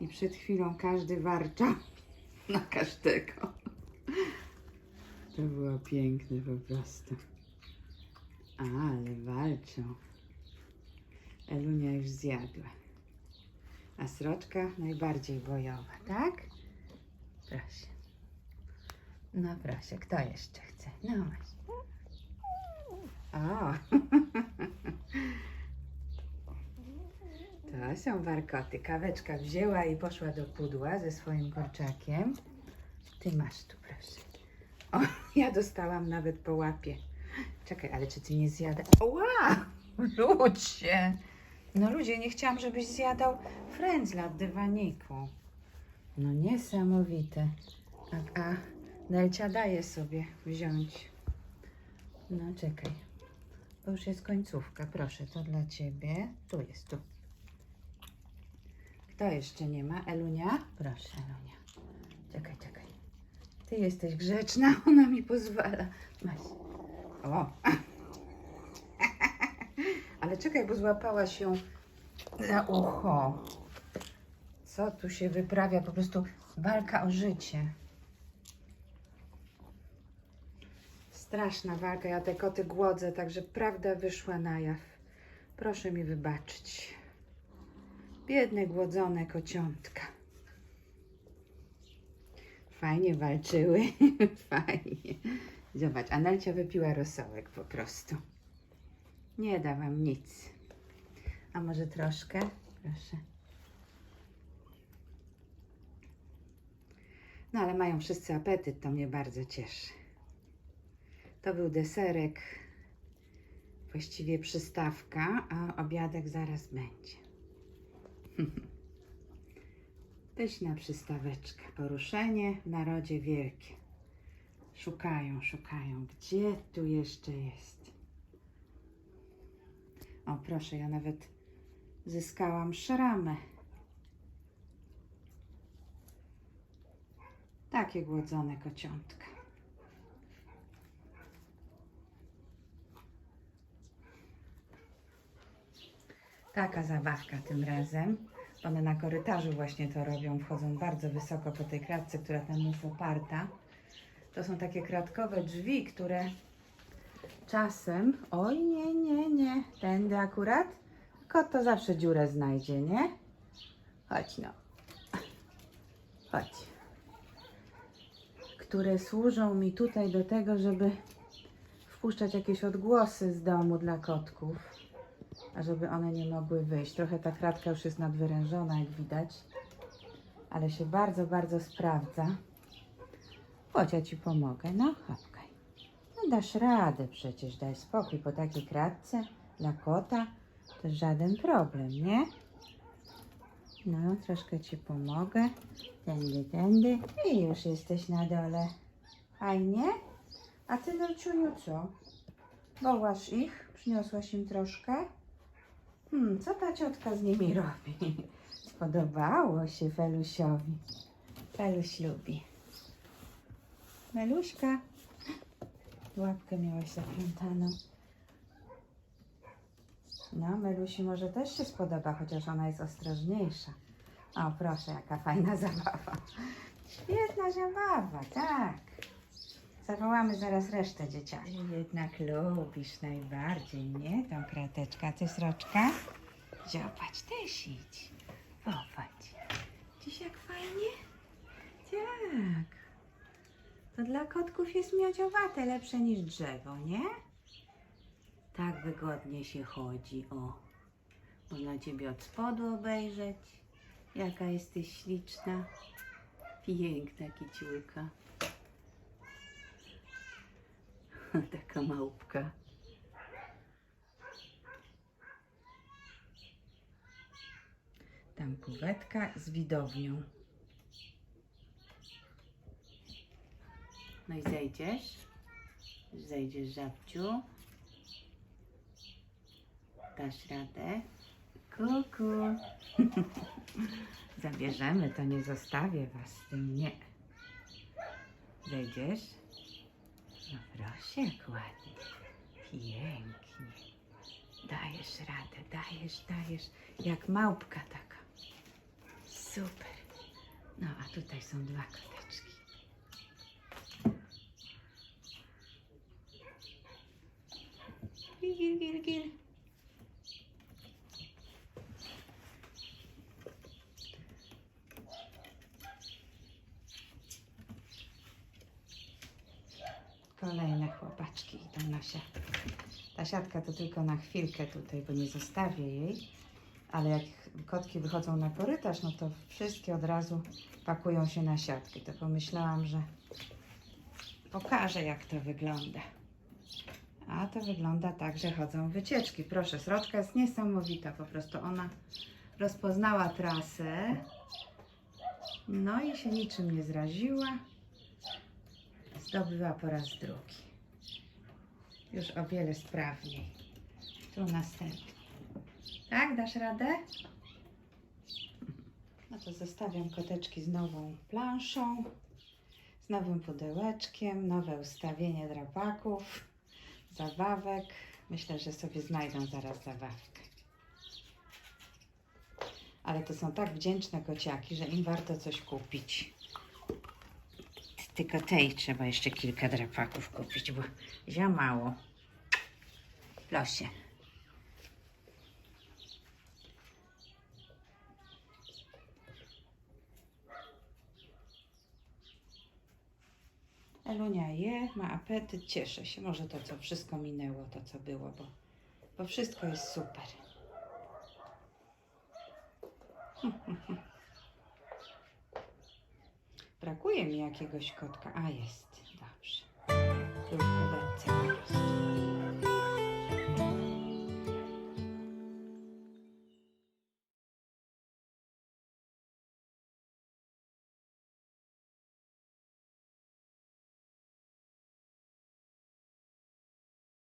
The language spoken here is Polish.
i przed chwilą każdy warczał na każdego. To było piękne po prostu. Ale walczą. Elunia już zjadła. A sroczka najbardziej bojowa, tak? Proszę. No proszę, kto jeszcze chce? No właśnie. O! Są warkoty. Kaweczka wzięła i poszła do pudła ze swoim kurczakiem. Ty masz tu, proszę. O, ja dostałam nawet po łapie. Czekaj, ale czy ty nie zjada? Ła! Ludzie! No ludzie, nie chciałam, żebyś zjadał frędzla w dywaniku. No niesamowite. A, a Nelcia daje sobie wziąć. No czekaj. To już jest końcówka. Proszę, to dla ciebie. Tu jest, tu. Kto jeszcze nie ma? Elunia? Proszę, Elunia. Czekaj, czekaj. Ty jesteś grzeczna, ona mi pozwala. Masz. O! Ale czekaj, bo złapała się za ucho. Co tu się wyprawia? Po prostu walka o życie. Straszna walka. Ja te koty głodzę, także prawda wyszła na jaw. Proszę mi wybaczyć. Biedne głodzone kociątka. Fajnie walczyły. Fajnie. Zobacz, Anelcia wypiła rosołek po prostu. Nie da wam nic. A może troszkę? Proszę. No ale mają wszyscy apetyt, to mnie bardzo cieszy. To był deserek, właściwie przystawka, a obiadek zaraz będzie. Pyszna przystaweczka, poruszenie w narodzie wielkie. Szukają, szukają, gdzie tu jeszcze jest. O, proszę, ja nawet zyskałam szramę. Takie głodzone kociątka. Taka zabawka tym razem. One na korytarzu właśnie to robią, wchodzą bardzo wysoko po tej kratce, która tam jest oparta. To są takie kratkowe drzwi, które czasem. Oj, nie, nie, nie. Tędy akurat. Kot to zawsze dziurę znajdzie, nie? Chodź no. Chodź. Które służą mi tutaj do tego, żeby wpuszczać jakieś odgłosy z domu dla kotków, żeby one nie mogły wyjść. Trochę ta kratka już jest nadwyrężona, jak widać, ale się bardzo, bardzo sprawdza. Chodź, ja ci pomogę. No, hopkaj. No dasz radę przecież, daj spokój po takiej kratce dla kota. To żaden problem, nie? No, troszkę ci pomogę. Tędy, tędy. I już jesteś na dole. Fajnie? A ty, Nelciuniu, co? Wołasz ich? Przyniosłaś im troszkę? Hmm, co ta ciotka z nimi robi? Spodobało się Felusiowi. Feluś lubi. Meluśka. Łapkę miałaś zaplątaną. No, Melusi może też się spodoba, chociaż ona jest ostrożniejsza. O, proszę, jaka fajna zabawa. Świetna zabawa, tak. Zawołamy zaraz resztę dzieciaki. Jednak lubisz najbardziej, nie? Tą krateczkę. Ty, sroczka? Zobacz, też idź. Popatrz. Dziś jak fajnie? Tak. To dla kotków jest miodziowate, lepsze niż drzewo, nie? Tak wygodnie się chodzi, o. Można Ciebie od spodu obejrzeć. Jaka jesteś śliczna. Piękna kiciulka. Taka małpka. Tam kuwetka z widownią. No i zejdziesz? Zejdziesz, żabciu. Dasz radę? Kuku. Zabierzemy, to nie zostawię was z tym, nie. Zejdziesz? No proszę, jak ładnie. Pięknie. Dajesz radę, dajesz, dajesz. Jak małpka taka. Super. No a tutaj są dwa koteczki. Gil, gil, gil, gil. Kolejne chłopaczki idą na siatkę. Ta siatka to tylko na chwilkę tutaj, bo nie zostawię jej. Ale jak kotki wychodzą na korytarz, no to wszystkie od razu pakują się na siatkę. To pomyślałam, że pokażę jak to wygląda. A to wygląda tak, że chodzą wycieczki. Proszę, srodka jest niesamowita. Po prostu ona rozpoznała trasę. No i się niczym nie zraziła. Zdobyła po raz drugi. Już o wiele sprawniej. Tu następnie. Tak, dasz radę? No to zostawiam koteczki z nową planszą, z nowym pudełeczkiem, nowe ustawienie drapaków, zabawek. Myślę, że sobie znajdą zaraz zabawkę. Ale to są tak wdzięczne kociaki, że im warto coś kupić. Tylko tej trzeba jeszcze kilka drapaków kupić, bo za mało. Proszę. Elunia je, ma apetyt, cieszę się. Może to, co wszystko minęło, to co było, bo, bo wszystko jest super. Brakuje mi jakiegoś kotka. A jest, dobrze.